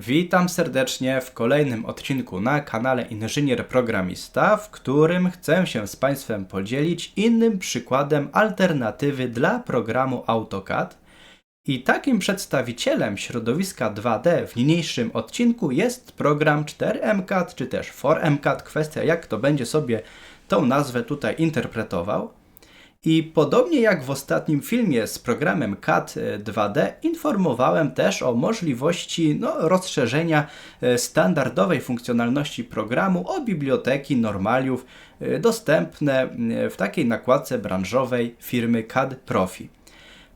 Witam serdecznie w kolejnym odcinku na kanale Inżynier Programista, w którym chcę się z Państwem podzielić innym przykładem alternatywy dla programu AutoCAD. I takim przedstawicielem środowiska 2D w niniejszym odcinku jest program 4MCAD czy też 4MCAD, kwestia jak kto będzie sobie tą nazwę tutaj interpretował. I podobnie jak w ostatnim filmie z programem CAD 2D, informowałem też o możliwości no, rozszerzenia e, standardowej funkcjonalności programu o biblioteki normaliów e, dostępne e, w takiej nakładce branżowej firmy CAD Profi.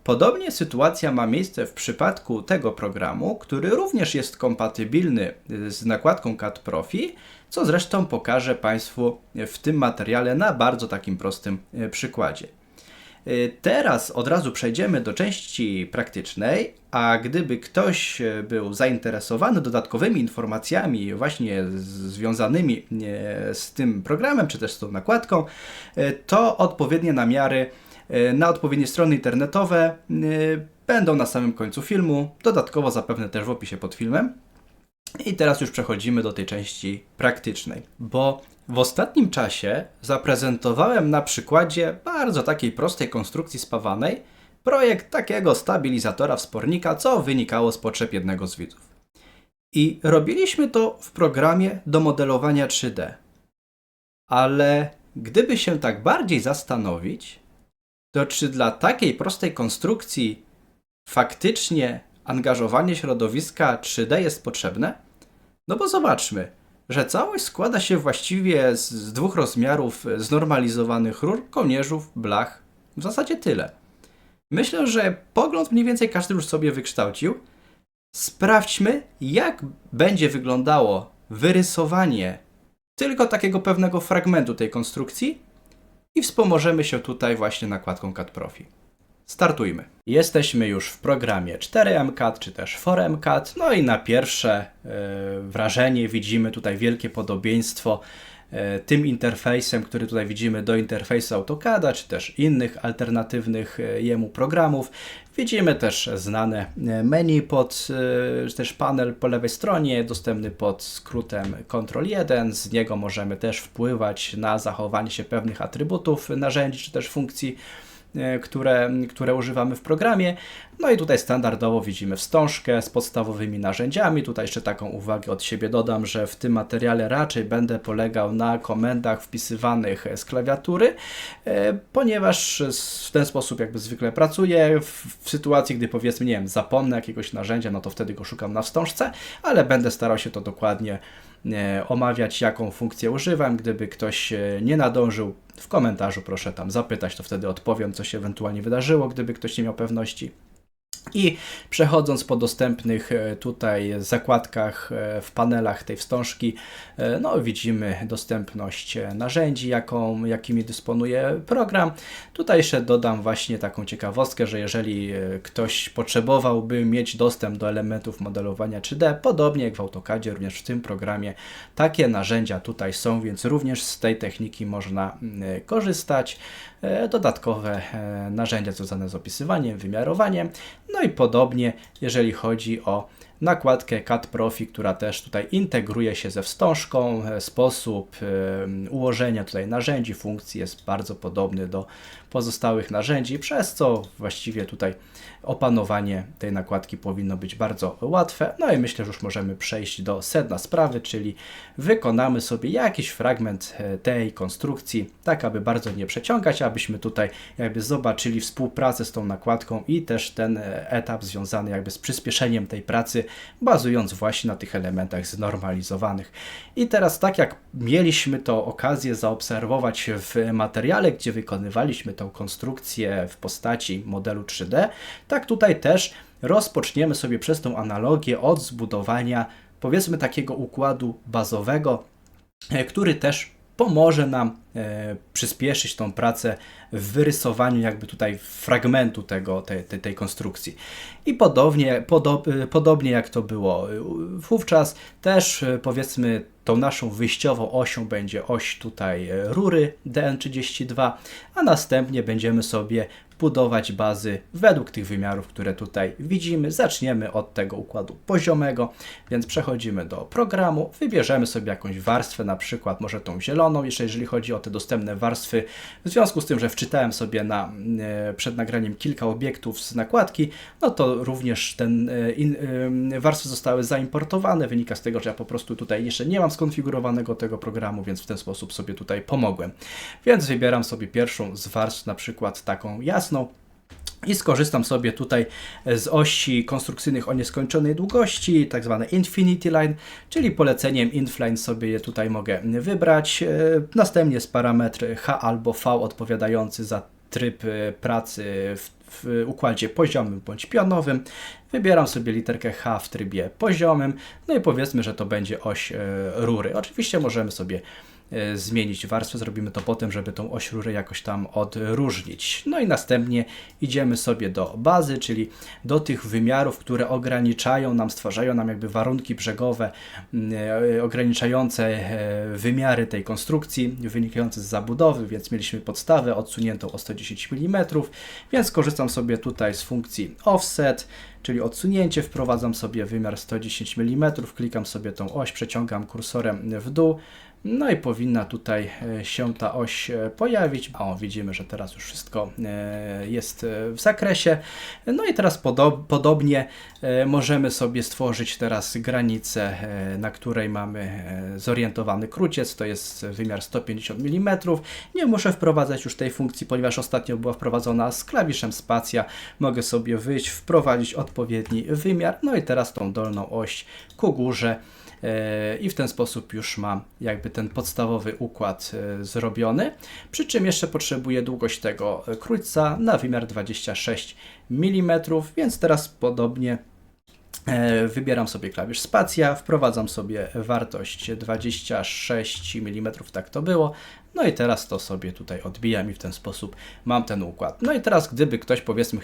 Podobnie sytuacja ma miejsce w przypadku tego programu, który również jest kompatybilny z nakładką CAD Profi, co zresztą pokażę Państwu w tym materiale na bardzo takim prostym e, przykładzie. E, Teraz od razu przejdziemy do części praktycznej, a gdyby ktoś e, był zainteresowany dodatkowymi informacjami właśnie związanymi z tym programem, czy też z tą nakładką, to odpowiednie namiary na odpowiednie strony internetowe będą na samym końcu filmu, dodatkowo zapewne też w opisie pod filmem. I teraz już przechodzimy do tej części praktycznej, bo w ostatnim czasie zaprezentowałem na przykładzie bardzo takiej prostej konstrukcji spawanej projekt takiego stabilizatora wspornika, co wynikało z potrzeb jednego z widzów. I robiliśmy to w programie do modelowania 3D. Ale gdyby się tak bardziej zastanowić, to czy dla takiej prostej konstrukcji faktycznie angażowanie środowiska 3D jest potrzebne? No bo zobaczmy, że całość składa się właściwie z, z dwóch rozmiarów znormalizowanych rur, kołnierzów, blach. W zasadzie tyle. Myślę, że pogląd mniej więcej każdy już sobie wykształcił. Sprawdźmy, jak będzie wyglądało wyrysowanie tylko takiego pewnego fragmentu tej konstrukcji i wspomożemy się tutaj właśnie nakładką CAD Profi. Startujmy. Jesteśmy już w programie 4MCAD czy też 4MCAD. No i na pierwsze e, wrażenie widzimy tutaj wielkie podobieństwo e, tym interfejsem, który tutaj widzimy do interfejsu AutoCADa czy też innych alternatywnych e, jemu programów. Widzimy też znane menu pod, czy też panel po lewej stronie, dostępny pod skrótem Ctrl 1. Z niego możemy też wpływać na zachowanie się pewnych atrybutów narzędzi czy też funkcji które, które używamy w programie. No i tutaj standardowo widzimy wstążkę z podstawowymi narzędziami. Tutaj jeszcze taką uwagę od siebie dodam, że w tym materiale raczej będę polegał na komendach wpisywanych z klawiatury, e, ponieważ w ten sposób jakby zwykle pracuję. W, sytuacji, gdy powiedzmy, nie wiem, zapomnę jakiegoś narzędzia, no to wtedy go szukam na wstążce, ale będę starał się to dokładnie e, omawiać, jaką funkcję używam. Gdyby ktoś e, nie nadążył, w komentarzu proszę tam zapytać, to wtedy odpowiem, co się ewentualnie wydarzyło, gdyby ktoś nie miał pewności. I przechodząc po dostępnych e, tutaj zakładkach e, w panelach tej wstążki, e, no widzimy dostępność narzędzi, jaką, jakimi dysponuje program. Tutaj jeszcze dodam właśnie taką ciekawostkę, że jeżeli ktoś potrzebowałby mieć dostęp do elementów modelowania 3D, podobnie jak w AutoCADzie, również w tym programie takie narzędzia tutaj są, więc również z tej techniki można mm, korzystać. E, Dodatkowe e, narzędzia związane z opisywaniem, wymiarowaniem, no i podobnie, jeżeli chodzi o nakładkę CAD Profi, która też tutaj integruje się ze wstążką. E, Sposób ułożenia tutaj narzędzi, funkcji jest bardzo podobny do pozostałych narzędzi, przez co właściwie tutaj opanowanie tej nakładki powinno być bardzo łatwe. No i myślę, że już możemy przejść do sedna sprawy, czyli wykonamy sobie jakiś fragment e, tej konstrukcji, tak aby bardzo nie przeciągać, abyśmy tutaj jakby zobaczyli współpracę z tą nakładką i też ten e, etap związany jakby z przyspieszeniem tej pracy, bazując właśnie na tych elementach znormalizowanych. I teraz tak jak mieliśmy to okazję zaobserwować w materiale, gdzie wykonywaliśmy konstrukcję w postaci modelu 3D, tak tutaj też rozpoczniemy sobie przez tą analogię od zbudowania powiedzmy takiego układu bazowego, e, który też pomoże nam e, przyspieszyć tą pracę w wyrysowaniu jakby tutaj fragmentu tego, tej, tej, tej konstrukcji. I podobnie, podo, e, podobnie jak to było e, wówczas, też powiedzmy tą naszą wyjściową osią będzie oś tutaj e, rury DN32, a następnie będziemy sobie wbudować bazy według tych wymiarów, które tutaj widzimy. Zaczniemy od tego układu poziomego, więc przechodzimy do programu, wybierzemy sobie jakąś warstwę, na przykład może tą zieloną, jeszcze jeżeli chodzi o te dostępne warstwy. W związku z tym, że wczytałem sobie na, e, przed nagraniem kilka obiektów z nakładki, no to również ten e, in, e, warstwy zostały zaimportowane. Wynika z tego, że ja po prostu tutaj jeszcze nie mam skonfigurowanego tego programu, więc w ten sposób sobie tutaj pomogłem. Więc wybieram sobie pierwszą z warstw, na przykład taką jasną. I skorzystam sobie tutaj z osi konstrukcyjnych o nieskończonej długości, tak zwane Infinity Line, czyli poleceniem Infline sobie je tutaj mogę wybrać. E, Następnie jest parametr H albo V odpowiadający za tryb e, pracy w, w układzie poziomym bądź pionowym. Wybieram sobie literkę H w trybie poziomym, no i powiedzmy, że to będzie oś e, rury. Oczywiście możemy sobie zmienić warstwę, zrobimy to potem, żeby tą oś rury jakoś tam odróżnić. No i następnie idziemy sobie do bazy, czyli do tych wymiarów, które ograniczają nam, stwarzają nam jakby warunki brzegowe, mm, e, ograniczające e, wymiary tej konstrukcji, wynikające z zabudowy, więc mieliśmy podstawę odsuniętą o 110 mm, więc korzystam sobie tutaj z funkcji offset, czyli odsunięcie, wprowadzam sobie wymiar 110 mm, klikam sobie tą oś, przeciągam kursorem w dół, no i powinna tutaj e, się ta oś e, pojawić. O, widzimy, że teraz już wszystko e, jest w zakresie. No i teraz podo podobnie możemy sobie stworzyć teraz granicę, na której mamy zorientowany króciec, to jest wymiar 150 mm. Nie muszę wprowadzać już tej funkcji, ponieważ ostatnio była wprowadzona z klawiszem spacja. Mogę sobie wyjść, wprowadzić odpowiedni wymiar, no i teraz tą dolną oś ku górze i w ten sposób już mam jakby ten podstawowy układ e, zrobiony. Przy czym jeszcze potrzebuję długość tego e, krójca na wymiar 26 mm, więc teraz podobnie E, Wybieram sobie klawisz spacja, wprowadzam sobie wartość 26 mm, tak to było. No i teraz to sobie tutaj odbijam i w ten sposób mam ten układ. No i teraz gdyby ktoś powiedzmy,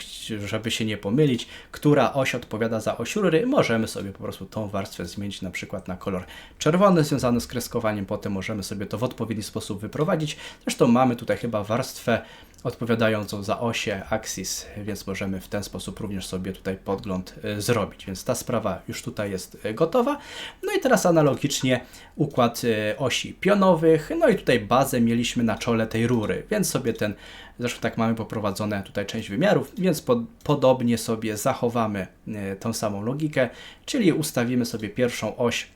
żeby się nie pomylić, która oś odpowiada za oś rury, możemy sobie po prostu tą warstwę zmienić na przykład na kolor czerwony związany z kreskowaniem, potem możemy sobie to w odpowiedni sposób wyprowadzić. Zresztą mamy tutaj chyba warstwę odpowiadającą za osie axis, więc możemy w ten sposób również sobie tutaj podgląd e, zrobić. Więc ta sprawa już tutaj jest e, gotowa. No i teraz analogicznie układ e, osi pionowych, no i tutaj bazę mieliśmy na czole tej rury, więc sobie ten, zresztą tak mamy poprowadzone tutaj część wymiarów, więc pod, podobnie sobie zachowamy tą samą logikę, czyli ustawimy sobie pierwszą oś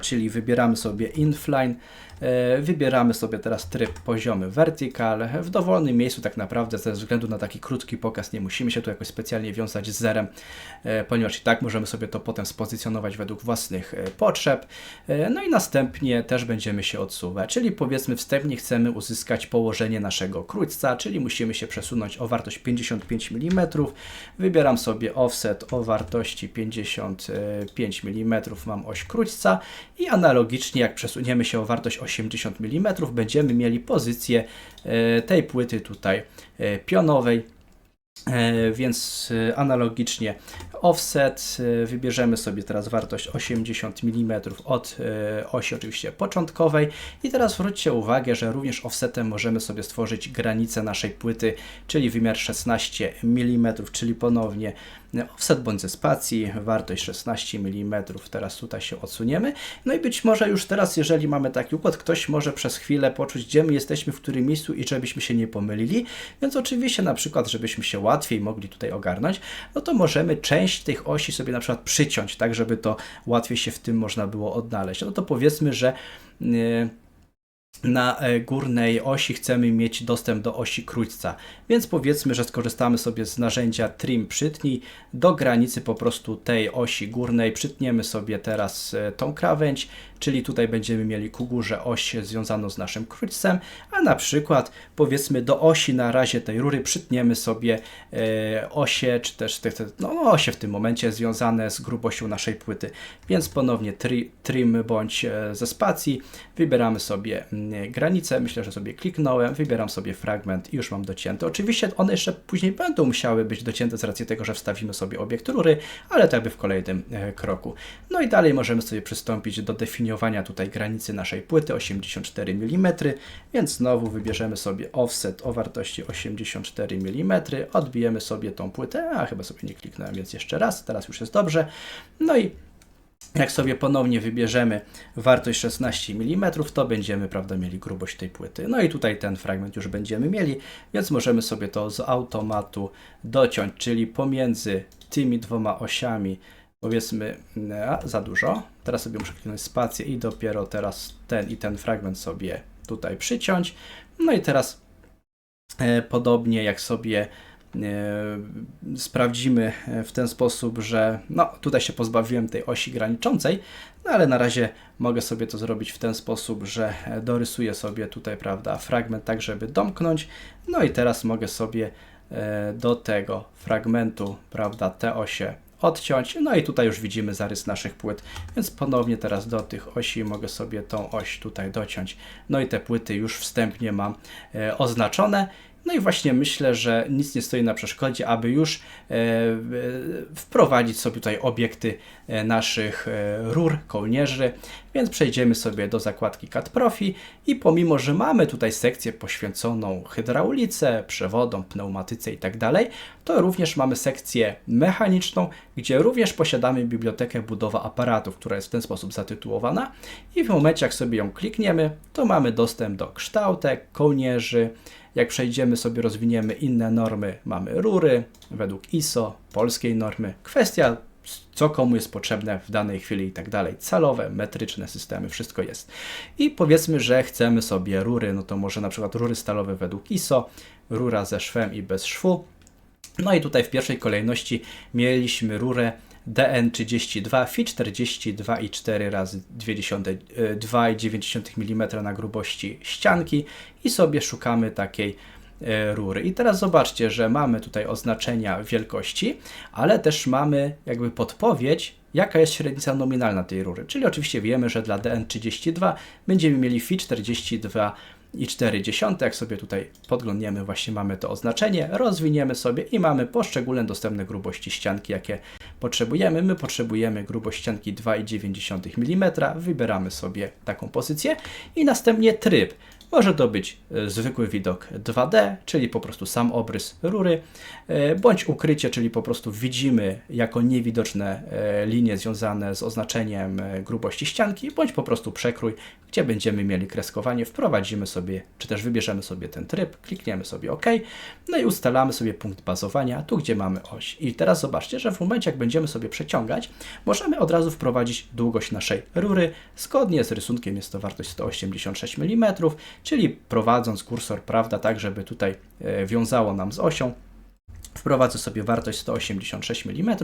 czyli wybieramy sobie infline, wybieramy sobie teraz tryb poziomy vertical. W dowolnym miejscu tak naprawdę ze względu na taki krótki pokaz nie musimy się tu jakoś specjalnie wiązać z zerem, e, ponieważ i tak możemy sobie to potem spozycjonować według własnych e, potrzeb. E, No i następnie też będziemy się odsuwać, czyli powiedzmy wstępnie chcemy uzyskać położenie naszego krótca, czyli musimy się przesunąć o wartość 55 mm. Wybieram sobie offset o wartości 55 mm, mam oś krótca i analogicznie jak przesuniemy się o wartość 80 mm, będziemy mieli pozycję e, tej płyty tutaj e, pionowej. E, Więc analogicznie offset, wybierzemy sobie teraz wartość 80 mm od osi oczywiście początkowej i teraz zwróćcie uwagę, że również offsetem możemy sobie stworzyć granicę naszej płyty, czyli wymiar 16 mm, czyli ponownie offset bądź ze spacji, wartość 16 mm, teraz tutaj się odsuniemy. No i być może już teraz, jeżeli mamy taki układ, ktoś może przez chwilę poczuć, gdzie my jesteśmy, w którym miejscu i żebyśmy się nie pomylili, więc oczywiście na przykład, żebyśmy się łatwiej mogli tutaj ogarnąć, no to możemy część tych osi sobie na przykład przyciąć, tak żeby to łatwiej się w tym można było odnaleźć. No to powiedzmy, że yy, na e, górnej osi chcemy mieć dostęp do osi krótca, więc powiedzmy, że skorzystamy sobie z narzędzia trim przytnij do granicy po prostu tej osi górnej, przytniemy sobie teraz e, tą krawędź, czyli tutaj będziemy mieli ku górze oś związaną z naszym krótcem, a na przykład powiedzmy do osi na razie tej rury przytniemy sobie e, osie, czy też te, te, no, osie w tym momencie związane z grubością naszej płyty, więc ponownie tri, trim bądź e, ze spacji, wybieramy sobie mm, granicę. Myślę, że sobie kliknąłem, wybieram sobie fragment i już mam docięty. Oczywiście one jeszcze później będą musiały być docięte z racji tego, że wstawimy sobie obiekt rury, ale to jakby w kolejnym e, kroku. No i dalej możemy sobie przystąpić do definiowania tutaj granicy naszej płyty 84 mm, więc znowu wybierzemy sobie offset o wartości 84 mm, odbijemy sobie tą płytę, a chyba sobie nie kliknąłem, więc jeszcze raz, teraz już jest dobrze. No i jak sobie ponownie wybierzemy wartość 16 mm, to będziemy prawda, mieli grubość tej płyty. No i tutaj ten fragment już będziemy mieli, więc możemy sobie to z automatu dociąć, czyli pomiędzy tymi dwoma osiami powiedzmy a, za dużo. Teraz sobie muszę kliknąć spację i dopiero teraz ten i ten fragment sobie tutaj przyciąć. No i teraz e, podobnie jak sobie e, sprawdzimy w ten sposób, że no tutaj się pozbawiłem tej osi graniczącej, no ale na razie mogę sobie to zrobić w ten sposób, że dorysuję sobie tutaj, prawda, fragment tak, żeby domknąć. No i teraz mogę sobie e, do tego fragmentu, prawda, te osie odciąć. No i tutaj już widzimy zarys naszych płyt, więc ponownie teraz do tych osi mogę sobie tą oś tutaj dociąć. No i te płyty już wstępnie mam e, oznaczone. No i właśnie myślę, że nic nie stoi na przeszkodzie, aby już e, e, wprowadzić sobie tutaj obiekty naszych rur, kołnierzy, więc przejdziemy sobie do zakładki CAD Profi i pomimo, że mamy tutaj sekcję poświęconą hydraulice, przewodom, pneumatyce i tak to również mamy sekcję mechaniczną, gdzie również posiadamy bibliotekę budowa aparatów, która jest w ten sposób zatytułowana. I w momencie jak sobie ją klikniemy, to mamy dostęp do kształtek, kołnierzy, jak przejdziemy sobie, rozwiniemy inne normy, mamy rury według ISO, polskiej normy. Kwestia, co komu jest potrzebne w danej chwili i tak dalej. Calowe, metryczne systemy, wszystko jest. I powiedzmy, że chcemy sobie rury, no to może na przykład rury stalowe według ISO, rura ze szwem i bez szwu. No i tutaj w pierwszej kolejności mieliśmy rurę DN32 Fi 42,4 razy 2,9 mm na grubości ścianki i sobie szukamy takiej e, rury. I teraz zobaczcie, że mamy tutaj oznaczenia wielkości, ale też mamy jakby podpowiedź, jaka jest średnica nominalna tej rury. Czyli oczywiście wiemy, że dla DN32 będziemy mieli Fi 42 i 0,4. Jak sobie tutaj podglądniemy, właśnie mamy to oznaczenie, rozwiniemy sobie i mamy poszczególne dostępne grubości ścianki, jakie potrzebujemy. My potrzebujemy grubość ścianki 2,9 mm, wybieramy sobie taką pozycję i następnie tryb. Może to być e, zwykły widok 2D, czyli po prostu sam obrys rury, bądź ukrycie, czyli po prostu widzimy jako niewidoczne e, linie związane z oznaczeniem grubości ścianki, bądź po prostu przekrój, gdzie będziemy mieli kreskowanie, wprowadzimy sobie, czy też wybierzemy sobie ten tryb, klikniemy sobie OK, no i ustalamy sobie punkt bazowania, tu gdzie mamy oś. I teraz zobaczcie, że w momencie jak będziemy sobie przeciągać, możemy od razu wprowadzić długość naszej rury, zgodnie z rysunkiem jest to wartość 186 mm, czyli prowadząc kursor, prawda, tak żeby tutaj e, wiązało nam z osią, Wprowadzę sobie wartość 186 mm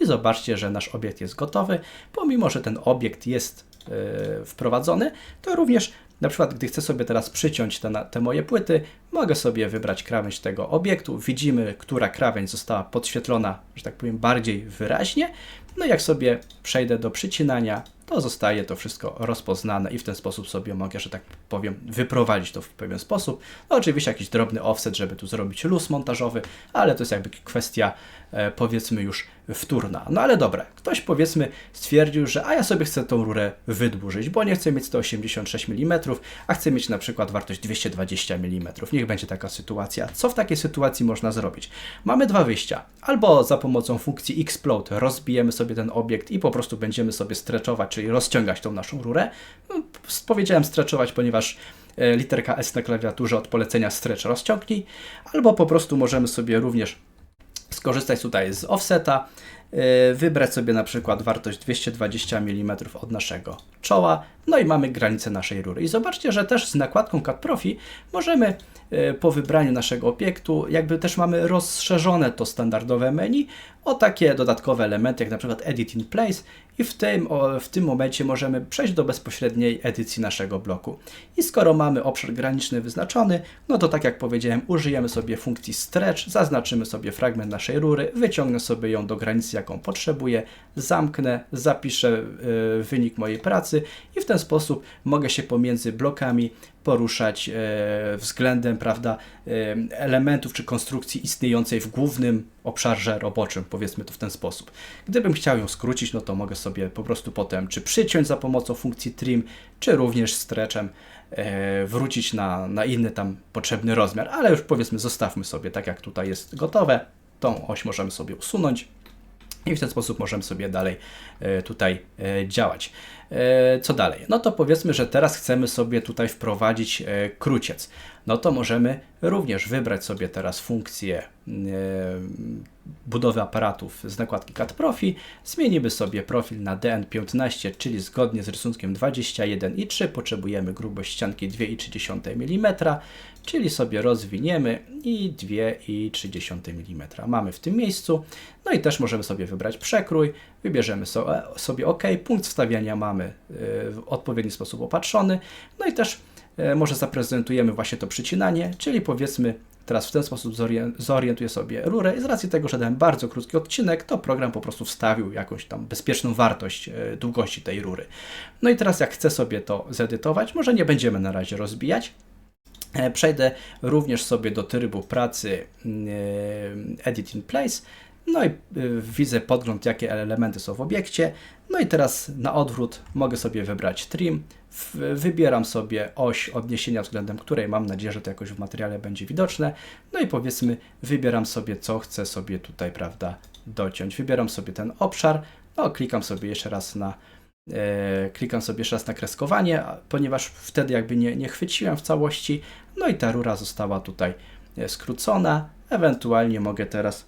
i zobaczcie, że nasz obiekt jest gotowy. Pomimo, że ten obiekt jest yy, wprowadzony, to również na przykład, gdy chcę sobie teraz przyciąć te, te, moje płyty, mogę sobie wybrać krawędź tego obiektu. Widzimy, która krawędź została podświetlona, że tak powiem, bardziej wyraźnie. No jak sobie przejdę do przycinania, to zostaje to wszystko rozpoznane i w ten sposób sobie mogę, że tak powiem, wyprowadzić to w pewien sposób. No oczywiście jakiś drobny offset, żeby tu zrobić luz montażowy, ale to jest jakby kwestia e, powiedzmy już wtórna. No ale dobra, ktoś powiedzmy stwierdził, że a ja sobie chcę tą rurę wydłużyć, bo nie chcę mieć 186 mm, a chcę mieć na przykład wartość 220 mm. Niech będzie taka sytuacja. Co w takiej sytuacji można zrobić? Mamy dwa wyjścia. Albo za pomocą funkcji explode rozbijemy sobie ten obiekt i po prostu będziemy sobie stretchować, czyli rozciągać tą naszą rurę. No, powiedziałem stretchować, ponieważ e, literka S na klawiaturze od polecenia stretch rozciągnij, albo po prostu możemy sobie również skorzystać tutaj z offseta, wybrać sobie na przykład wartość 220 mm od naszego czoła, no i mamy granicę naszej rury. I zobaczcie, że też z nakładką CAD Profi możemy e, po wybraniu naszego obiektu, jakby też mamy rozszerzone to standardowe menu o takie dodatkowe elementy, jak na przykład Edit in Place i w tym, w tym momencie możemy przejść do bezpośredniej edycji naszego bloku. I skoro mamy obszar graniczny wyznaczony, no to tak jak powiedziałem, użyjemy sobie funkcji stretch, zaznaczymy sobie fragment naszej rury, wyciągnę sobie ją do granicy, jaką potrzebuję, zamknę, zapiszę yy, wynik mojej pracy i w ten sposób mogę się pomiędzy blokami poruszać e, względem prawda, e, elementów czy konstrukcji istniejącej w głównym obszarze roboczym, powiedzmy to w ten sposób. Gdybym chciał ją skrócić, no to mogę sobie po prostu potem czy przyciąć za pomocą funkcji trim, czy również stretchem e, wrócić na, na inny tam potrzebny rozmiar, ale już powiedzmy zostawmy sobie tak jak tutaj jest gotowe, tą oś możemy sobie usunąć i w ten sposób możemy sobie dalej e, tutaj e, działać. E, Co dalej? No to powiedzmy, że teraz chcemy sobie tutaj wprowadzić kruciec. No to możemy również wybrać sobie teraz funkcję e, budowy aparatów z nakładki Cut Profi. Zmienimy sobie profil na DN15, czyli zgodnie z rysunkiem 21 i 3 potrzebujemy grubość ścianki 2,3 mm, czyli sobie rozwiniemy i 2,3 mm. Mamy w tym miejscu. No i też możemy sobie wybrać przekrój, wybierzemy so- sobie OK, punkt wstawiania mamy e, w odpowiedni sposób opatrzony, no i też e, może zaprezentujemy właśnie to przycinanie, czyli powiedzmy teraz w ten sposób zorien- zorientuję sobie rurę i z racji tego, że dałem bardzo krótki odcinek, to program po prostu wstawił jakąś tam bezpieczną wartość e, długości tej rury. No i teraz jak chcę sobie to zedytować, może nie będziemy na razie rozbijać, E, Przejdę również sobie do trybu pracy e, Edit in Place. No i e, widzę podgląd, jakie elementy są w obiekcie. No i teraz na odwrót mogę sobie wybrać trim. Wybieram sobie oś odniesienia, względem której mam nadzieję, że to jakoś w materiale będzie widoczne. No i powiedzmy, wybieram sobie, co chcę sobie tutaj, prawda, dociąć. Wybieram sobie ten obszar. No, klikam sobie jeszcze raz na e, klikam sobie jeszcze raz na kreskowanie, ponieważ wtedy jakby nie, nie chwyciłem w całości, no i ta rura została tutaj e, skrócona, ewentualnie mogę teraz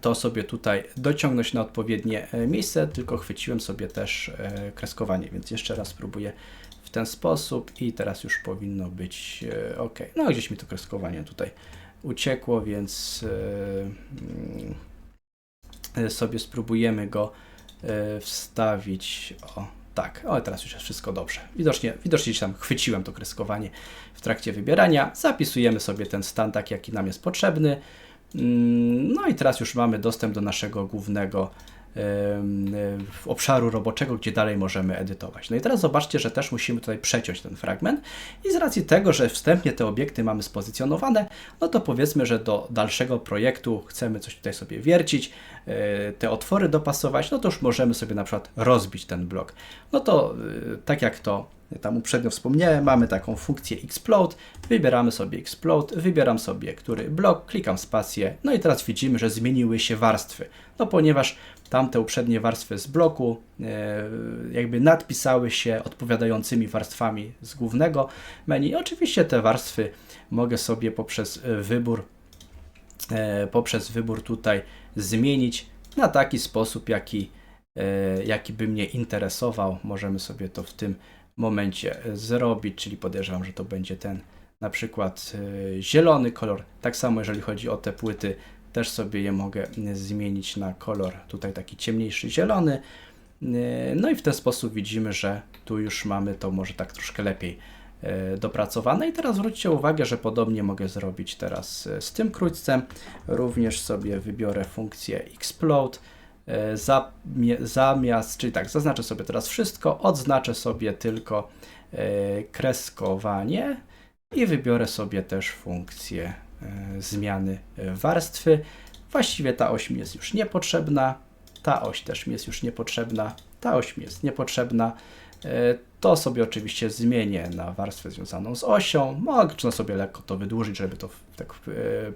to sobie tutaj dociągnąć na odpowiednie e, miejsce, tylko chwyciłem sobie też e, kreskowanie, więc jeszcze raz spróbuję w ten sposób i teraz już powinno być e, ok. No gdzieś mi to kreskowanie tutaj uciekło, więc mm, sobie spróbujemy go wstawić. O, tak, o teraz już jest wszystko dobrze. Widocznie, widocznie gdzieś tam chwyciłem to kreskowanie w trakcie wybierania. Zapisujemy sobie ten stan tak, jaki nam jest potrzebny. Mm, No i teraz już mamy dostęp do naszego głównego obszaru roboczego, gdzie dalej możemy edytować. No i teraz zobaczcie, że też musimy tutaj przeciąć ten fragment i z racji tego, że wstępnie te obiekty mamy spozycjonowane, no to powiedzmy, że do dalszego projektu chcemy coś tutaj sobie wiercić, e, te otwory dopasować, no to już możemy sobie na przykład rozbić ten blok. No to e, tak jak to tam uprzednio wspomniałem, mamy taką funkcję explode, wybieramy sobie explode, wybieram sobie który blok, klikam spację, no i teraz widzimy, że zmieniły się warstwy. No ponieważ tamte uprzednie warstwy z bloku e, jakby nadpisały się odpowiadającymi warstwami z głównego menu. Oczywiście te warstwy mogę sobie poprzez wybór e, poprzez wybór tutaj zmienić na taki sposób, jaki, e, jaki by mnie interesował. Możemy sobie to w tym momencie zrobić, czyli podejrzewam, że to będzie ten na przykład e, zielony kolor. Tak samo jeżeli chodzi o te płyty, też sobie je mogę e, zmienić na kolor tutaj taki ciemniejszy zielony. E, No i w ten sposób widzimy, że tu już mamy to może tak troszkę lepiej dopracowane. I teraz zwróćcie uwagę, że podobnie mogę zrobić teraz z tym krótcem. Również sobie wybiorę funkcję explode. E, Zamiast, czyli tak, zaznaczę sobie teraz wszystko, odznaczę sobie tylko e, kreskowanie i wybiorę sobie też funkcję e, zmiany warstwy. Właściwie ta oś mi jest już niepotrzebna, ta oś też mi jest już niepotrzebna, ta oś mi jest niepotrzebna. To sobie oczywiście zmienię na warstwę związaną z osią. Można sobie lekko to wydłużyć, żeby to tak e,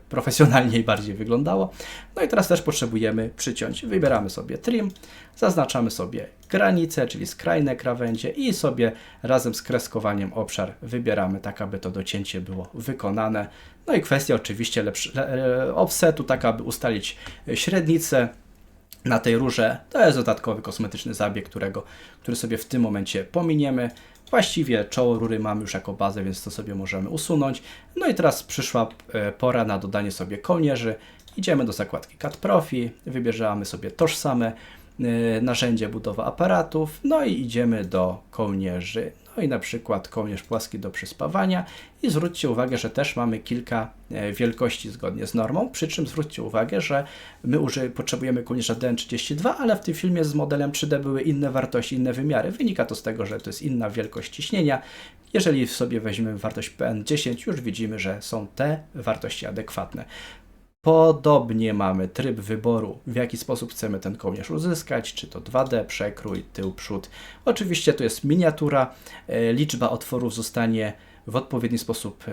profesjonalnie i bardziej wyglądało. No i teraz też potrzebujemy przyciąć. Wybieramy sobie trim, zaznaczamy sobie granice, czyli skrajne krawędzie i sobie razem z kreskowaniem obszar wybieramy tak, aby to docięcie było wykonane. No i kwestia oczywiście lepszy, le, e, offsetu, tak aby ustalić średnicę na tej rurze. To jest dodatkowy kosmetyczny zabieg, którego, który sobie w tym momencie pominiemy. Właściwie czoło rury mamy już jako bazę, więc to sobie możemy usunąć. No i teraz przyszła e, pora na dodanie sobie kołnierzy. Idziemy do zakładki Cut Profi, wybierzemy sobie tożsame e, narzędzie budowa aparatów, no i idziemy do kołnierzy. No i na przykład kołnierz płaski do przyspawania i zwróćcie uwagę, że też mamy kilka e, wielkości zgodnie z normą, przy czym zwróćcie uwagę, że my uży, potrzebujemy kołnierza DN32, ale w tym filmie z modelem 3D były inne wartości, inne wymiary. Wynika to z tego, że to jest inna wielkość ciśnienia. Jeżeli sobie weźmiemy wartość PN10, już widzimy, że są te wartości adekwatne. Podobnie mamy tryb wyboru, w jaki sposób chcemy ten kołnierz uzyskać, czy to 2D, przekrój, tył, przód. Oczywiście to jest miniatura, e, liczba otworów zostanie w odpowiedni sposób e,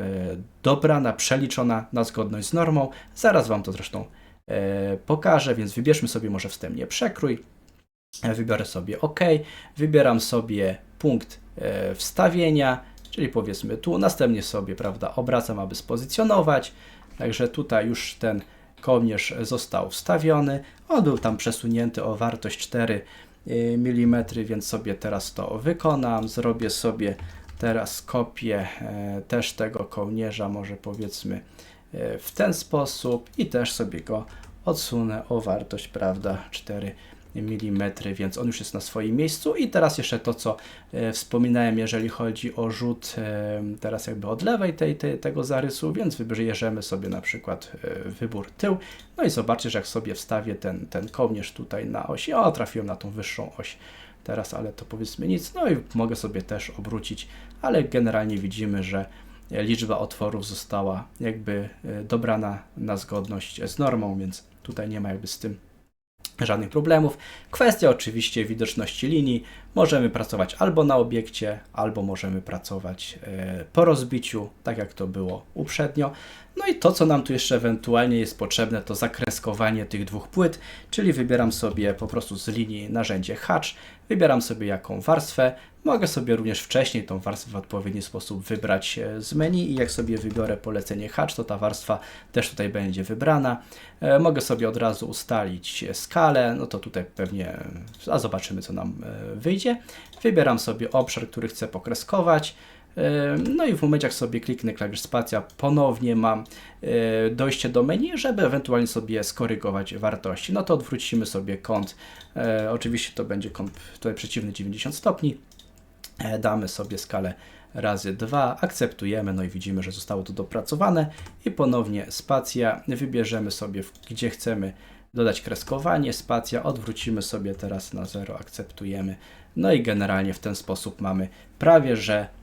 dobrana, przeliczona na zgodność z normą. Zaraz Wam to zresztą e, pokażę, więc wybierzmy sobie może wstępnie przekrój. Wybiorę sobie OK, wybieram sobie punkt wstawienia, czyli powiedzmy tu, następnie sobie, prawda, obracam, aby spozycjonować. Także tutaj już ten kołnierz został wstawiony. On był tam przesunięty o wartość 4 mm, więc sobie teraz to wykonam. Zrobię sobie teraz kopię e, też tego kołnierza, może powiedzmy e, w ten sposób i też sobie go odsunę o wartość, prawda, 4 mm mm, więc on już jest na swoim miejscu. I teraz jeszcze to, co e, wspominałem, jeżeli chodzi o rzut e, teraz jakby od lewej tej, tej, tego zarysu, więc wybierzemy sobie na przykład e, wybór tył. No i zobaczcie, że jak sobie wstawię ten, ten kołnierz tutaj na oś, o trafiłem na tą wyższą oś teraz, ale to powiedzmy nic. No i mogę sobie też obrócić, ale generalnie widzimy, że liczba otworów została jakby dobrana na zgodność z normą, więc tutaj nie ma jakby z tym żadnych problemów. Kwestia oczywiście widoczności linii. Możemy pracować albo na obiekcie, albo możemy pracować e, po rozbiciu, tak jak to było uprzednio. No i to, co nam tu jeszcze ewentualnie jest potrzebne, to zakreskowanie tych dwóch płyt, czyli wybieram sobie po prostu z linii narzędzie hatch, wybieram sobie jaką warstwę, mogę sobie również wcześniej tą warstwę w odpowiedni sposób wybrać e, z menu i jak sobie wybiorę polecenie hatch, to ta warstwa też tutaj będzie wybrana. E, mogę sobie od razu ustalić skalę, no to tutaj pewnie, a zobaczymy co nam wyjdzie. Wybieram sobie obszar, który chcę pokreskować. No i w momencie, jak sobie kliknę klawisz spacja, ponownie mam e, dojście do menu, żeby ewentualnie sobie skorygować wartości. No to odwrócimy sobie kąt. E, oczywiście to będzie kąt tutaj przeciwny 90 stopni. E, damy sobie skalę razy 2, akceptujemy, no i widzimy, że zostało to dopracowane i ponownie spacja, wybierzemy sobie gdzie chcemy dodać kreskowanie, spacja, odwrócimy sobie teraz na 0, akceptujemy, no i generalnie w ten sposób mamy prawie, że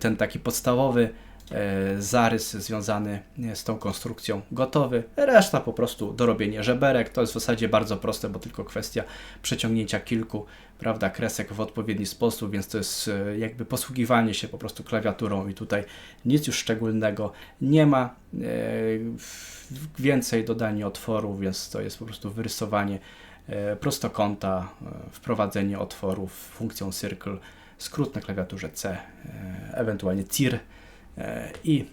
ten taki podstawowy e, zarys związany z tą konstrukcją gotowy. Reszta po prostu dorobienie żeberek. To jest w zasadzie bardzo proste, bo tylko kwestia przeciągnięcia kilku prawda, kresek w odpowiedni sposób, więc to jest e, jakby posługiwanie się po prostu klawiaturą i tutaj nic już szczególnego nie ma. Więcej dodanie otworów, więc to jest po prostu wyrysowanie prostokąta, wprowadzenie otworów funkcją circle skrót na klawiaturze C, e, ewentualnie CIR e, i,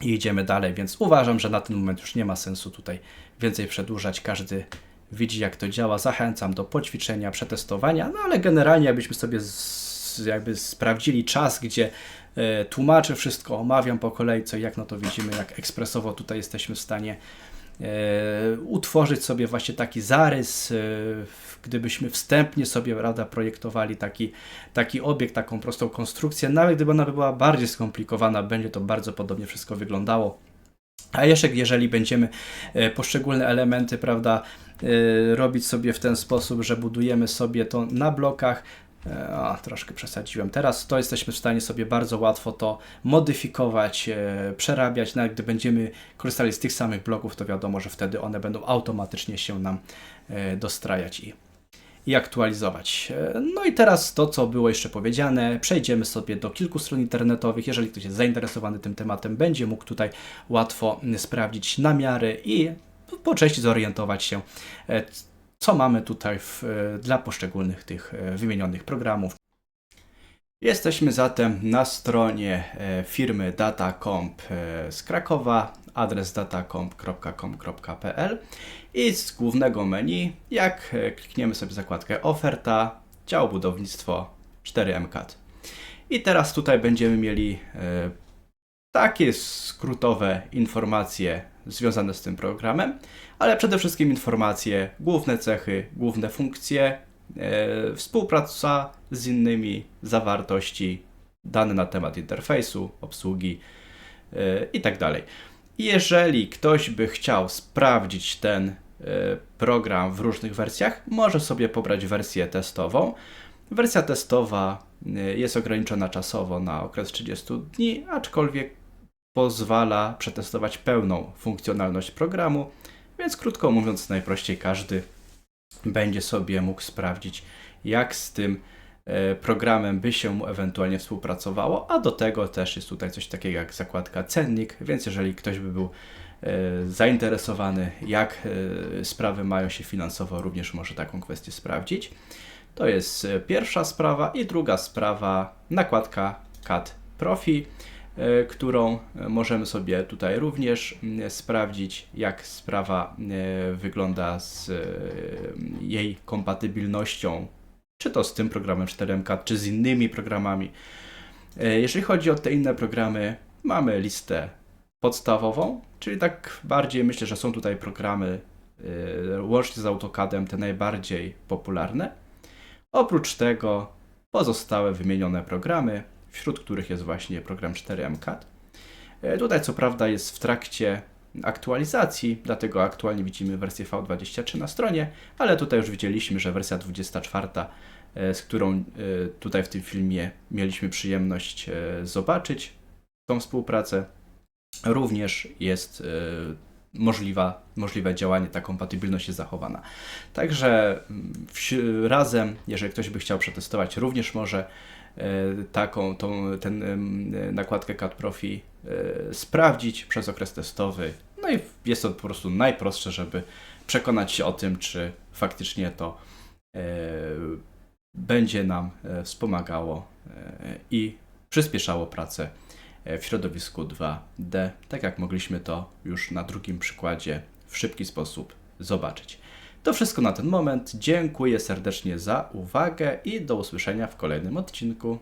idziemy dalej, więc uważam, że na ten moment już nie ma sensu tutaj więcej przedłużać. Każdy widzi jak to działa. Zachęcam do poćwiczenia, przetestowania, no ale generalnie jakbyśmy sobie z, jakby sprawdzili czas, gdzie e, tłumaczę wszystko, omawiam po kolei co jak, no to widzimy jak ekspresowo tutaj jesteśmy w stanie utworzyć sobie właśnie taki zarys, gdybyśmy wstępnie sobie prawda, projektowali taki, taki obiekt, taką prostą konstrukcję, nawet gdyby ona była bardziej skomplikowana, będzie to bardzo podobnie wszystko wyglądało. A jeszcze jeżeli będziemy e, poszczególne elementy, prawda, robić sobie w ten sposób, że budujemy sobie to na blokach, E, a, troszkę przesadziłem. Teraz to jesteśmy w stanie sobie bardzo łatwo to modyfikować, e, przerabiać. Nawet gdy będziemy korzystali z tych samych bloków, to wiadomo, że wtedy one będą automatycznie się nam e, dostrajać i, i aktualizować. No i teraz to, co było jeszcze powiedziane, przejdziemy sobie do kilku stron internetowych. Jeżeli ktoś jest zainteresowany tym tematem, będzie mógł tutaj łatwo sprawdzić namiary i po części zorientować się, co mamy tutaj w, e, dla poszczególnych tych e, wymienionych programów. Jesteśmy zatem na stronie e, firmy Datacomp z Krakowa, adres datacomp.com.pl i z głównego menu, jak klikniemy sobie zakładkę oferta, dział budownictwo 4MCAD. I teraz tutaj będziemy mieli takie skrótowe informacje związane z tym programem, ale przede wszystkim informacje, główne cechy, główne funkcje, e, współpraca z innymi, zawartości, dane na temat interfejsu, obsługi yy, i tak. Jeżeli ktoś by chciał sprawdzić ten yy, program w różnych wersjach, może sobie pobrać wersję testową. Wersja testowa yy, jest ograniczona czasowo na okres 30 dni, aczkolwiek pozwala przetestować pełną funkcjonalność programu, więc krótko mówiąc, najprościej każdy będzie sobie mógł sprawdzić, jak z tym e, programem by się mu ewentualnie współpracowało, a do tego też jest tutaj coś takiego jak zakładka cennik, więc jeżeli ktoś by był e, zainteresowany, jak e, sprawy mają się finansowo, również może taką kwestię sprawdzić. To jest e, pierwsza sprawa i druga sprawa, nakładka CAD Profi, e, którą e, możemy sobie tutaj również mm, sprawdzić, jak sprawa e, wygląda z e, jej kompatybilnością, czy to z tym programem 4MK, czy z innymi programami. E, Jeżeli chodzi o te inne programy, mamy listę podstawową, czyli tak bardziej myślę, że są tutaj programy e, łącznie z AutoCADem te najbardziej popularne. Oprócz tego pozostałe wymienione programy, wśród których jest właśnie program 4MCAD. E, Tutaj co prawda jest w trakcie aktualizacji, dlatego aktualnie widzimy wersję V23 na stronie, ale tutaj już widzieliśmy, że wersja 24, e, z którą e, tutaj w tym filmie mieliśmy przyjemność e, zobaczyć tą współpracę, również jest możliwa, możliwe działanie, ta kompatybilność jest zachowana. Także mm, razem, jeżeli ktoś by chciał przetestować, również może taką, tą, ten em, nakładkę CAD Profi e, sprawdzić przez okres testowy. No i jest to po prostu najprostsze, żeby przekonać się o tym, czy faktycznie to e, będzie nam e, wspomagało e, i przyspieszało pracę e, w środowisku 2D, tak jak mogliśmy to już na drugim przykładzie w szybki sposób zobaczyć. To wszystko na ten moment. Dziękuję serdecznie za uwagę i do usłyszenia w kolejnym odcinku.